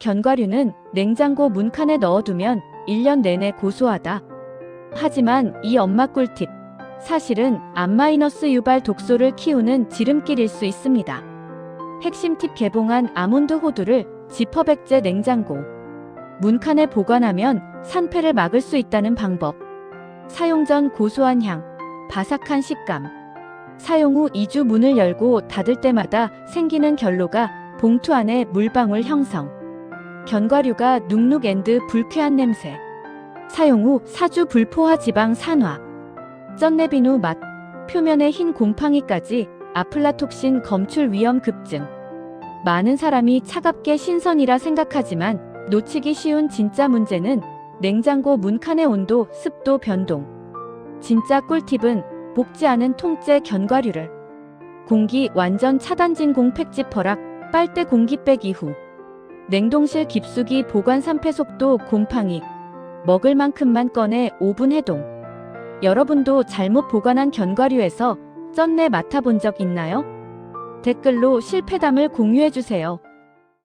견과류는 냉장고 문칸에 넣어두면 1년 내내 고소하다. 하지만 이 엄마 꿀팁. 사실은 암마이너스 유발 독소를 키우는 지름길일 수 있습니다. 핵심 팁 개봉한 아몬드 호두를 지퍼백제 냉장고. 문칸에 보관하면 산패를 막을 수 있다는 방법. 사용 전 고소한 향, 바삭한 식감. 사용 후 2주 문을 열고 닫을 때마다 생기는 결로가 봉투 안에 물방울 형성. 견과류가 눅눅 앤드 불쾌한 냄새. 사용 후 사주 불포화 지방 산화. 쩐내비누 맛. 표면에 흰 곰팡이까지 아플라톡신 검출 위험 급증. 많은 사람이 차갑게 신선이라 생각하지만 놓치기 쉬운 진짜 문제는 냉장고 문칸의 온도, 습도 변동. 진짜 꿀팁은 볶지 않은 통째 견과류를 공기 완전 차단진 공팩집 허락 빨대 공기 빼기 후 냉동실 깊숙이 보관 산패 속도 곰팡이 먹을 만큼만 꺼내 오븐 해동 여러분도 잘못 보관한 견과류에서 쩐내 맡아본 적 있나요? 댓글로 실패담을 공유해 주세요.